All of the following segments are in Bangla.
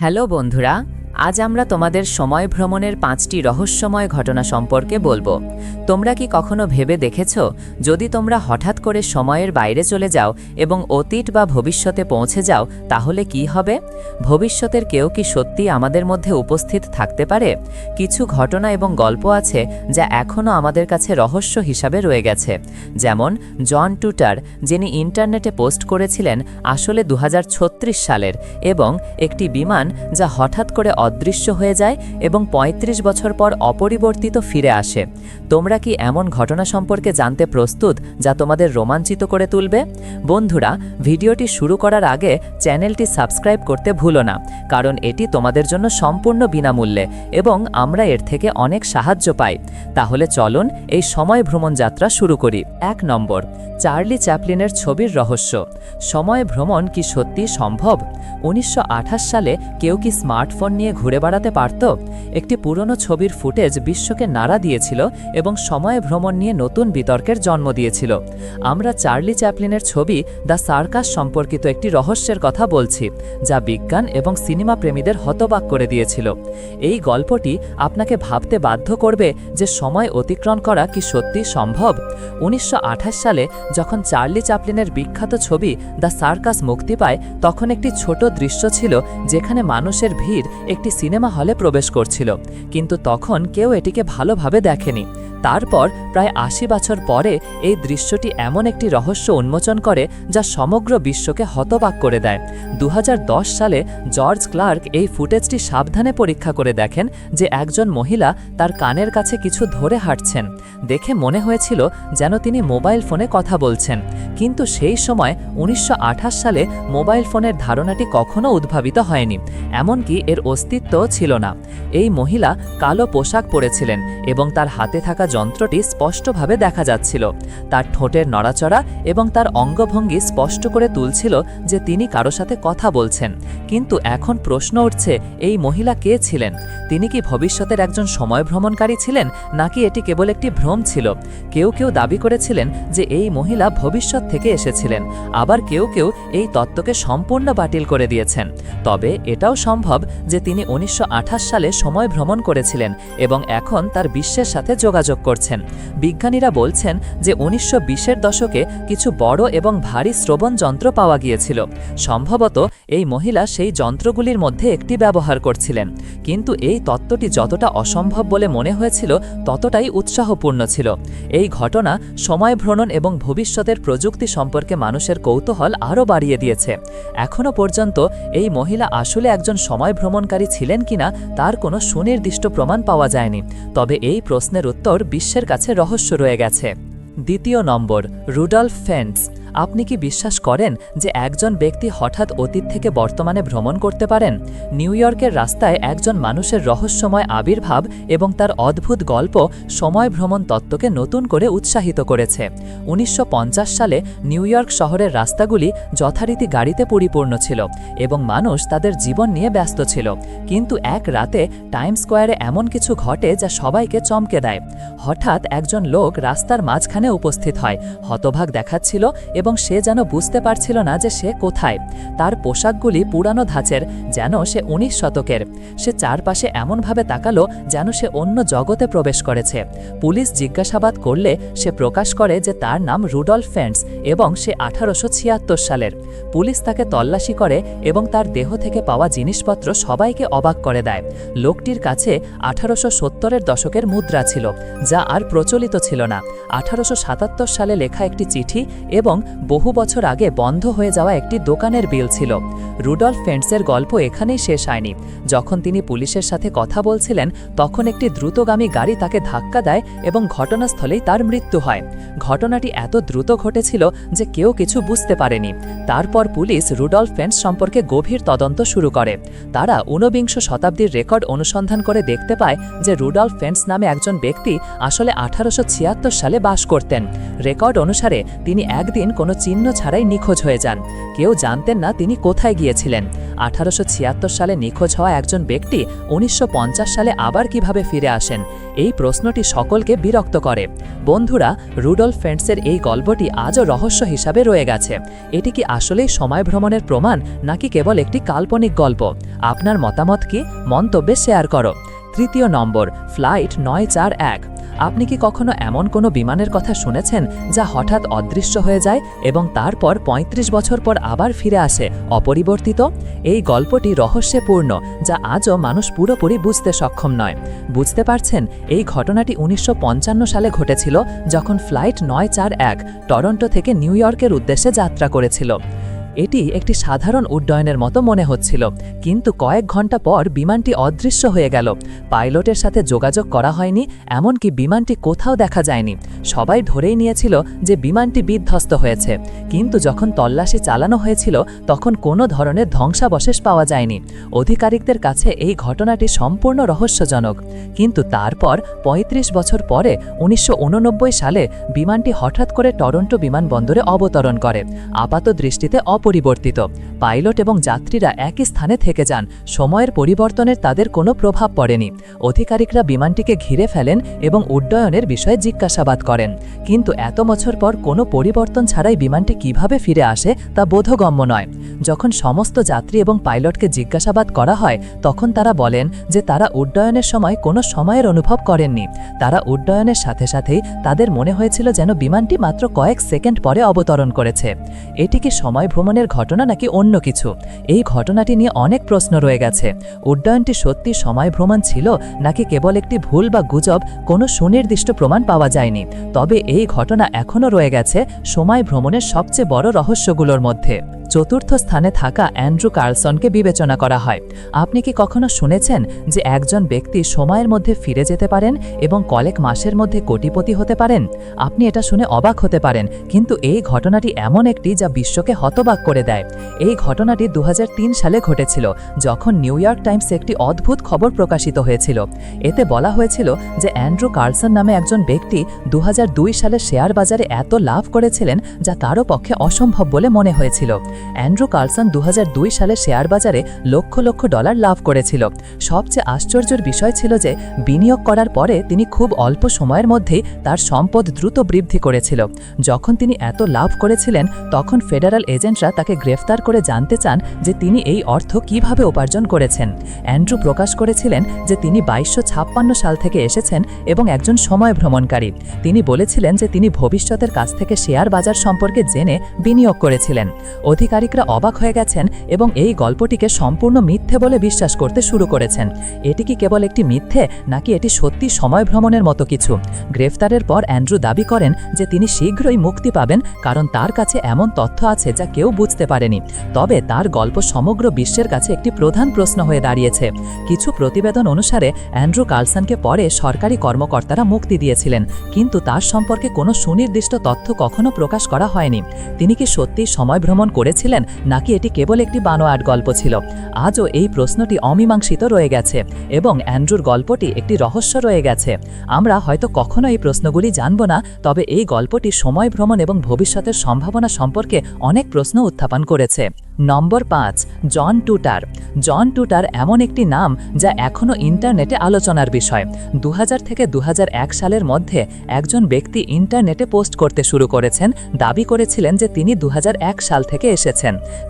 হ্যালো বন্ধুরা আজ আমরা তোমাদের সময় ভ্রমণের পাঁচটি রহস্যময় ঘটনা সম্পর্কে বলব। তোমরা কি কখনো ভেবে দেখেছ? যদি তোমরা হঠাৎ করে সময়ের বাইরে চলে যাও এবং অতীত বা ভবিষ্যতে পৌঁছে যাও, তাহলে কি হবে? ভবিষ্যতের কেউ কি সত্যি আমাদের মধ্যে উপস্থিত থাকতে পারে? কিছু ঘটনা এবং গল্প আছে যা এখনও আমাদের কাছে রহস্য হিসাবে রয়ে গেছে। যেমন, জন টুটার, যিনি ইন্টারনেটে পোস্ট করেছিলেন আসলে দু হাজার ছত্রিশ সালের, এবং একটি বিমান যা হঠাৎ করে অদৃশ্য হয়ে যায় এবং ৩৫ বছর পর অপরিবর্তিত ফিরে আসে। তোমরা কি এমন ঘটনা সম্পর্কে জানতে প্রস্তুত যা তোমাদের রোমাঞ্চিত করে তুলবে? বন্ধুরা, ভিডিওটি শুরু করার আগে চ্যানেলটি সাবস্ক্রাইব করতে ভুলো না, কারণ এটি তোমাদের জন্য সম্পূর্ণ বিনামূল্যে এবং আমরা এর থেকে অনেক সাহায্য পাই। তাহলে চলুন এই সময় ভ্রমণ যাত্রা শুরু করি। এক নম্বর, চার্লি চ্যাপলিনের ছবির রহস্য। সময় ভ্রমণ কি সত্যি সম্ভব? উনিশশো আঠাশ সালে কেউ কি স্মার্টফোন নিয়ে ঘুরে বেড়াতে পারত, একটি পুরনো ছবির ফুটেজ বিশ্বকে নাড়া দিয়েছিল এবং সময় ভ্রমণ নিয়ে নতুন বিতর্কের জন্ম দিয়েছিল। আমরা চার্লি চ্যাপলিনের ছবি দ্য সার্কাস সম্পর্কিত একটি রহস্যের কথা বলছি, যা বিজ্ঞান এবং সিনেমা প্রেমীদের হতবাক করে দিয়েছিল। এই গল্পটি আপনাকে ভাবতে বাধ্য করবে যে সময় অতিক্রম করা কি সত্যি সম্ভব? উনিশশো আঠাশ সালে যখন চার্লি চ্যাপলিনের বিখ্যাত ছবি দ্য সার্কাস মুক্তি পায়, তখন একটি ছোট দৃশ্য ছিল যেখানে মানুষের ভিড় একটি সিনেমা হলে প্রবেশ করছিল কিন্তু তখন কেউ এটিকে ভালোভাবে দেখেনি। তারপর প্রায় আশি বছর পরে এই দৃশ্যটি এমন একটি রহস্য উন্মোচন করে যা সমগ্র বিশ্বকে হতবাক করে দেয়। দু হাজার দশ সালে জর্জ ক্লার্ক এই ফুটেজটি সাবধানে পরীক্ষা করে দেখেন যে একজন মহিলা তার কানের কাছে কিছু ধরে হাঁটছেন। দেখে মনে হয়েছিল যেন তিনি মোবাইল ফোনে কথা বলছেন। কিন্তু সেই সময় উনিশশো আঠাশ সালে মোবাইল ফোনের ধারণাটি কখনো উদ্ভাবিত হয়নি। এমনকি এর অস্তিত্বও ছিল না। এই মহিলা কালো পোশাক পরেছিলেন এবং তার হাতে থাকা যন্ত্রটি স্পষ্টভাবে দেখা যাচ্ছিল। তার ঠোঁটের নড়াচড়া এবং তার অঙ্গভঙ্গি স্পষ্ট করে তুলছিল যে তিনি কারও সাথে কথা বলছেন। কিন্তু এখন প্রশ্ন উঠছে, এই মহিলা কে ছিলেন? তিনি কি ভবিষ্যতের একজন সময় ভ্রমণকারী ছিলেন, নাকি এটি কেবল একটি ভ্রম ছিল? কেউ কেউ দাবি করেছিলেন যে এই মহিলা ভবিষ্যৎ থেকে এসেছিলেন, আবার কেউ কেউ এই তত্ত্বকে সম্পূর্ণ বাতিল করে দিয়েছেন। তবে এটাও সম্ভব যে তিনি উনিশশো আঠাশ সালে সময় ভ্রমণ করেছিলেন এবং এখন তার বিশ্বের সাথে যোগাযোগ করছেন। বিজ্ঞানীরা বলছেন যে উনিশশো বিশের দশকে কিছু বড় এবং ভারী শ্রবণ যন্ত্র পাওয়া গিয়েছিল। সম্ভবত এই মহিলা সেই যন্ত্রগুলির মধ্যে একটি ব্যবহার করছিলেন। কিন্তু এই তত্ত্বটি যতটা অসম্ভব বলে মনে হয়েছিল, ততটাই উৎসাহপূর্ণ ছিল। এই ঘটনা সময় ভ্রমণ এবং ভবিষ্যতের প্রযুক্তি সম্পর্কে মানুষের কৌতূহল আরও বাড়িয়ে দিয়েছে। এখনও পর্যন্ত এই মহিলা আসলে একজন সময় ভ্রমণকারী ছিলেন কিনা, তার কোনো সুনির্দিষ্ট প্রমাণ পাওয়া যায়নি। তবে এই প্রশ্নের উত্তর বিশ্বের কাছে রহস্য রয়ে গেছে। দ্বিতীয় নম্বর রুডলফ ফেন্স আপনি কি বিশ্বাস করেন যে একজন ব্যক্তি হঠাৎ অতীত থেকে বর্তমানে ভ্রমণ করতে পারেন? নিউ ইয়র্কের রাস্তায় একজন মানুষের রহস্যময় আবির্ভাব এবং তার অদ্ভুত গল্প সময় ভ্রমণ তত্ত্বকে নতুন করে উৎসাহিত করেছে। উনিশশো পঞ্চাশ সালে নিউ ইয়র্ক শহরের রাস্তাগুলি যথারীতি গাড়িতে পরিপূর্ণ ছিল এবং মানুষ তাদের জীবন নিয়ে ব্যস্ত ছিল। কিন্তু এক রাতে টাইম স্কোয়ারে এমন কিছু ঘটে যা সবাইকে চমকে দেয়। হঠাৎ একজন লোক রাস্তার মাঝখানে উপস্থিত হয়। হতভাগ দেখাচ্ছিল এবং সে যেন বুঝতে পারছিল না যে সে কোথায়। তার পোশাকগুলি পুরানো ধাঁচের, যেন সে উনিশ শতকের। সে চারপাশে এমনভাবে তাকালো যেন সে অন্য জগতে প্রবেশ করেছে। পুলিশ জিজ্ঞাসাবাদ করলে সে প্রকাশ করে যে তার নাম রুডলফ ফেন্স এবং সে আঠারোশো ছিয়াত্তর সালের। পুলিশ তাকে তল্লাশি করে এবং তার দেহ থেকে পাওয়া জিনিসপত্র সবাইকে অবাক করে দেয়। লোকটির কাছে আঠারোশো সত্তরের দশকের মুদ্রা ছিল, যা আর প্রচলিত ছিল না। আঠারোশো সাতাত্তর সালে লেখা একটি চিঠি এবং বহু বছর আগে বন্ধ হয়ে যাওয়া একটি দোকানের বিল ছিল। রুডলফ ফেন্টসের গল্প এখানেই শেষ হয়নি। যখন তিনি পুলিশের সাথে কথা বলছিলেন, তখন একটি দ্রুতগামী গাড়ি তাকে ধাক্কা দেয় এবং ঘটনাস্থলেই তার মৃত্যু হয়। ঘটনাটি এত দ্রুত ঘটেছিল যে কেউ কিছু বুঝতে পারেনি। তারপর পুলিশ রুডলফ ফেন্স সম্পর্কে গভীর তদন্ত শুরু করে। তারা ঊনবিংশ শতাব্দীর রেকর্ড অনুসন্ধান করে দেখতে পায় যে রুডলফ ফেন্স নামে একজন ব্যক্তি আসলে আঠারোশো ছিয়াত্তর সালে বাস করতেন। রেকর্ড অনুসারে তিনি একদিন কোনো চিহ্ন ছাড়াই নিখোঁজ হয়ে যান। কেউ জানতেন না তিনি কোথায় গিয়েছিলেন। আঠারোশো ছিয়াত্তর সালে নিখোঁজ হওয়া একজন ব্যক্তি উনিশশো পঞ্চাশ সালে আবার কীভাবে ফিরে আসেন? এই প্রশ্নটি সকলকে বিরক্ত করে। বন্ধুরা রুডল ফেন্টসের এই গল্পটি আজও রহস্য হিসাবে রয়ে গেছে। এটি কি আসলেই সময় ভ্রমণের প্রমাণ, নাকি কেবল একটি কাল্পনিক গল্প? আপনার মতামত কি? মন্তব্যে শেয়ার করো। তৃতীয় নম্বর, ফ্লাইট নয় চার এক। আপনি কি কখনো এমন কোনো বিমানের কথা শুনেছেন যা হঠাৎ অদৃশ্য হয়ে যায় এবং তারপর ৩৫ বছর পর আবার ফিরে আসে, অপরিবর্তিত? এই গল্পটি রহস্যে পূর্ণ যা আজও মানুষ পুরোপুরি বুঝতে সক্ষম নয়। বুঝতে পারছেন, এই ঘটনাটি উনিশশো পঞ্চান্ন সালে ঘটেছিল যখন ফ্লাইট নয় চার এক টরন্টো থেকে নিউ ইয়র্কের উদ্দেশ্যে যাত্রা করেছিল। এটি একটি সাধারণ উড্ডয়নের মতো মনে হচ্ছিল, কিন্তু কয়েক ঘণ্টা পর বিমানটি অদৃশ্য হয়ে গেল। পাইলটের সাথে যোগাযোগ করা হয়নি, এমনকি বিমানটি কোথাও দেখা যায়নি। সবাই ধরেই নিয়েছিল যে বিমানটি বিধ্বস্ত হয়েছে, কিন্তু যখন তল্লাশি চালানো হয়েছিল, তখন কোনো ধরনের ধ্বংসাবশেষ পাওয়া যায়নি। অধিকারিকদের কাছে এই ঘটনাটি সম্পূর্ণ রহস্যজনক। কিন্তু তারপর ৩৫ বছর পরে, উনিশশো উননব্বই সালে, বিমানটি হঠাৎ করে টরন্টো বিমানবন্দরে অবতরণ করে। আপাত দৃষ্টিতে অপরিবর্তিত। পাইলট এবং যাত্রীরা একই স্থানে থেকে যান। সময়ের পরিবর্তনের তাদের কোনো প্রভাব পড়েনি। অধিকারিকরা বিমানটিকে ঘিরে ফেলেন এবং উড্ডয়নের বিষয়ে জিজ্ঞাসাবাদ করেন। কিন্তু এত বছর পর কোনো পরিবর্তন ছাড়াই বিমানটি কীভাবে ফিরে আসে তা বোধগম্য নয়। যখন সমস্ত যাত্রী এবং পাইলটকে জিজ্ঞাসাবাদ করা হয়, তখন তারা বলেন যে তারা উড্ডয়নের সময় কোনো সময়ের অনুভব করেননি। তারা উড্ডয়নের সাথে সাথেই তাদের মনে হয়েছিল যেন বিমানটি মাত্র কয়েক সেকেন্ড পরে অবতরণ করেছে। এটি কি সময় ভ্রমণের ঘটনা নাকি অন্য কিছু? এই ঘটনাটি নিয়ে অনেক প্রশ্ন রয়ে গেছে। উড্ডয়নটি সত্যি সময় ভ্রমণ ছিল, নাকি কেবল একটি ভুল বা গুজব, কোনো সুনির্দিষ্ট প্রমাণ পাওয়া যায়নি? তবে এই ঘটনা এখনও রয়ে গেছে সময় ভ্রমণের সবচেয়ে বড় রহস্যগুলোর মধ্যে। চতুর্থ স্থানে থাকা অ্যান্ড্রু কার্লসনকে বিবেচনা করা হয়। আপনি কি কখনো শুনেছেন যে একজন ব্যক্তি সময়ের মধ্যে ফিরে যেতে পারেন এবং কয়েক মাসের মধ্যে কোটিপতি হতে পারেন? আপনি এটা শুনে অবাক হতে পারেন, কিন্তু এই ঘটনাটি এমন একটি যা বিশ্বকে হতবাক করে দেয়। এই ঘটনাটি দু হাজার তিন সালে ঘটেছিল, যখন নিউ ইয়র্ক টাইমস একটি অদ্ভুত খবর প্রকাশিত হয়েছিল। এতে বলা হয়েছিল যে অ্যান্ড্রু কার্লসন নামে একজন ব্যক্তি দু হাজার দুই সালে শেয়ার বাজারে এত লাভ করেছিলেন যা তারও পক্ষে অসম্ভব বলে মনে হয়েছিল। অ্যান্ড্রু কার্লসন দু হাজার দুই সালে শেয়ার বাজারে লক্ষ লক্ষ ডলার লাভ করেছিল। সবচেয়ে আশ্চর্যের বিষয় ছিল যে, বিনিয়োগ করার পরে তিনি খুব অল্প সময়ের মধ্যেই তার সম্পদ দ্রুত বৃদ্ধি করেছিল। যখন তিনি এত লাভ করেছিলেন, তখন ফেডারাল এজেন্টরা তাকে গ্রেফতার করে জানতে চান যে তিনি এই অর্থ কীভাবে উপার্জন করেছেন। অ্যান্ড্রু প্রকাশ করেছিলেন যে, তিনি বাইশশো সাল থেকে এসেছেন এবং একজন সময় ভ্রমণকারী। তিনি বলেছিলেন যে, তিনি ভবিষ্যতের কাছ থেকে শেয়ার বাজার সম্পর্কে জেনে বিনিয়োগ করেছিলেন। আধিকারিকরা অবাক হয়ে গেছেন এবং এই গল্পটিকে সম্পূর্ণ মিথ্যে বলে বিশ্বাস করতে শুরু করেছেন। এটি কি কেবল একটি মিথ্যে, নাকি এটি সত্যি সময় ভ্রমণের মতো কিছু? গ্রেফতারের পর অ্যান্ড্রু দাবি করেন যে তিনি শীঘ্রই মুক্তি পাবেন, কারণ তার কাছে এমন তথ্য আছে যা কেউ বুঝতে পারেনি। তবে তার গল্প সমগ্র বিশ্বের কাছে একটি প্রধান প্রশ্ন হয়ে দাঁড়িয়েছে। কিছু প্রতিবেদন অনুসারে, অ্যান্ড্রু কার্লসনকে পরে সরকারি কর্মকর্তারা মুক্তি দিয়েছিলেন, কিন্তু তার সম্পর্কে কোনো সুনির্দিষ্ট তথ্য কখনো প্রকাশ করা হয়নি। তিনি কি সত্যিই সময় ভ্রমণ করেছিলেন নাকি এটি কেবল একটি বানোয়াট গল্প ছিল। আজও এই প্রশ্নটি অমীমাংসিত রয়ে গেছে এবং অ্যান্ড্রুর গল্পটি একটি রহস্য রয়ে গেছে। আমরা হয়তো কখনো এই প্রশ্নগুলি জানব না, তবে এই গল্পটি সময় ভ্রমণ এবং ভবিষ্যতের সম্ভাবনা সম্পর্কে অনেক প্রশ্ন উত্থাপন করেছে। নম্বর পাঁচ, জন টুটার। জন টুটার এমন একটি নাম যা এখনও ইন্টারনেটে আলোচনার বিষয়। দু হাজার থেকে দু হাজার এক সালের মধ্যে একজন ব্যক্তি ইন্টারনেটে পোস্ট করতে শুরু করেছেন, দাবি করেছিলেন যে তিনি দু হাজার এক সাল থেকে এসেছেন।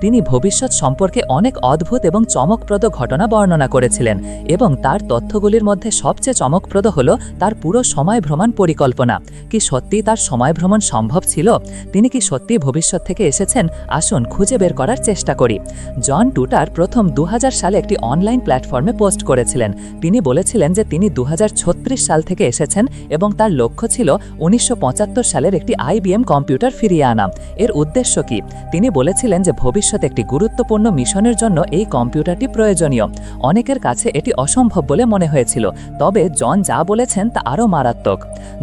তিনি ভবিষ্যৎ সম্পর্কে অনেক অদ্ভুত এবং চমকপ্রদ ঘটনা বর্ণনা করেছিলেন এবং তার তথ্যগুলির মধ্যে সবচেয়ে চমকপ্রদ হল তার পুরো সময় ভ্রমণ পরিকল্পনা। কি সত্যিই তার সময় ভ্রমণ সম্ভব ছিল? তিনি কি সত্যি ভবিষ্যৎ থেকে এসেছেন? আসুন খুঁজে বের করার চেষ্টা করি। জন টুটার প্রথম দু হাজার সালে একটি অনলাইন প্ল্যাটফর্মে পোস্ট করেছিলেন। তিনি বলেছিলেন যে তিনি দু হাজার ছত্রিশ সাল থেকে এসেছেন এবং তার লক্ষ্য ছিল উনিশশো পঁচাত্তর সালের একটি আইবিএম কম্পিউটার ফিরিয়ে আনা। এর উদ্দেশ্য কি? তিনি বলেছিলেন বলেছিলেন যে ভবিষ্যতে একটি গুরুত্বপূর্ণ মিশনের জন্য এই কম্পিউটারটি প্রয়োজনীয়। অনেকের কাছে এটি অসম্ভব বলে মনে হয়েছিল, তবে জন যা বলেছেন তা আরও মারাত্মক।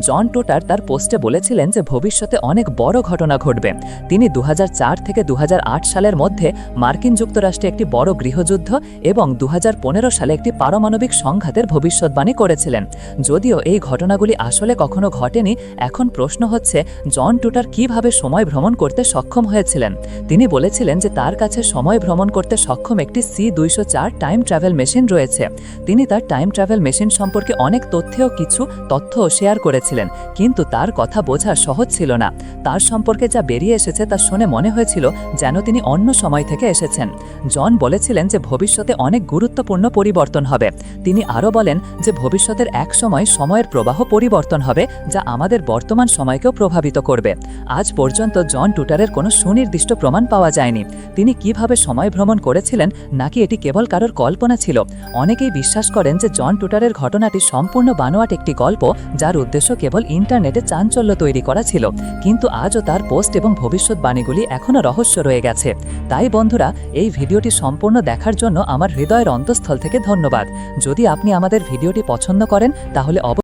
জন টুটার তার পোস্টে বলেছিলেন যে ভবিষ্যতে অনেক বড় ঘটনা ঘটবে। তিনি দু হাজার চার থেকে দু হাজার আট সালের মধ্যে মার্কিন যুক্তরাষ্ট্রে একটি বড় গৃহযুদ্ধ এবং দু হাজার পনেরো সালে একটি পারমাণবিক সংঘাতের ভবিষ্যৎবাণী করেছিলেন। যদিও এই ঘটনাগুলি আসলে কখনো ঘটেনি, এখন প্রশ্ন হচ্ছে, জন টুটার কীভাবে সময় ভ্রমণ করতে সক্ষম হয়েছিলেন? তিনি বলেছিলেন যে তার কাছে সময় ভ্রমণ করতে সক্ষম একটি সি দুইশো চার টাইম ট্রাভেল মেশিন রয়েছে। তিনি তার টাইম ট্রাভেল মেশিন সম্পর্কে অনেক তথ্যেও কিছু তথ্য শেয়ার করেছিলেন, কিন্তু তার কথা বোঝা সহজ ছিল না। তার সম্পর্কে যা বেরিয়ে এসেছে তা শুনে মনে হয়েছিল যেন তিনি অন্য সময় থেকে এসেছেন। জন বলেছিলেন যে ভবিষ্যতে অনেক গুরুত্বপূর্ণ পরিবর্তন হবে। তিনি আরও বলেন যে ভবিষ্যতের এক সময় সময়ের প্রবাহ পরিবর্তন হবে, যা আমাদের বর্তমান সময়কেও প্রভাবিত করবে। আজ পর্যন্ত জন টুটারের কোনো সুনির্দিষ্ট প্রমাণ পাওয়া যায়নি। তিনি কীভাবে সময় ভ্রমণ করেছিলেন নাকি এটি কেবল কারোর কল্পনা ছিল? অনেকেই বিশ্বাস করেন যে জন টুটারের ঘটনাটি সম্পূর্ণ বানোয়াট একটি গল্প যার উদ্দেশ্য কেবল ইন্টারনেটে চাঞ্চল্য তৈরি করা ছিল। কিন্তু আজও তার পোস্ট এবং ভবিষ্যৎবাণীগুলি এখনও রহস্য রয়ে গেছে। তাই বন্ধুরা, এই ভিডিওটি সম্পূর্ণ দেখার জন্য আমার হৃদয়ের অন্তঃস্থল থেকে ধন্যবাদ। যদি আপনি আমাদের ভিডিওটি পছন্দ করেন, তাহলে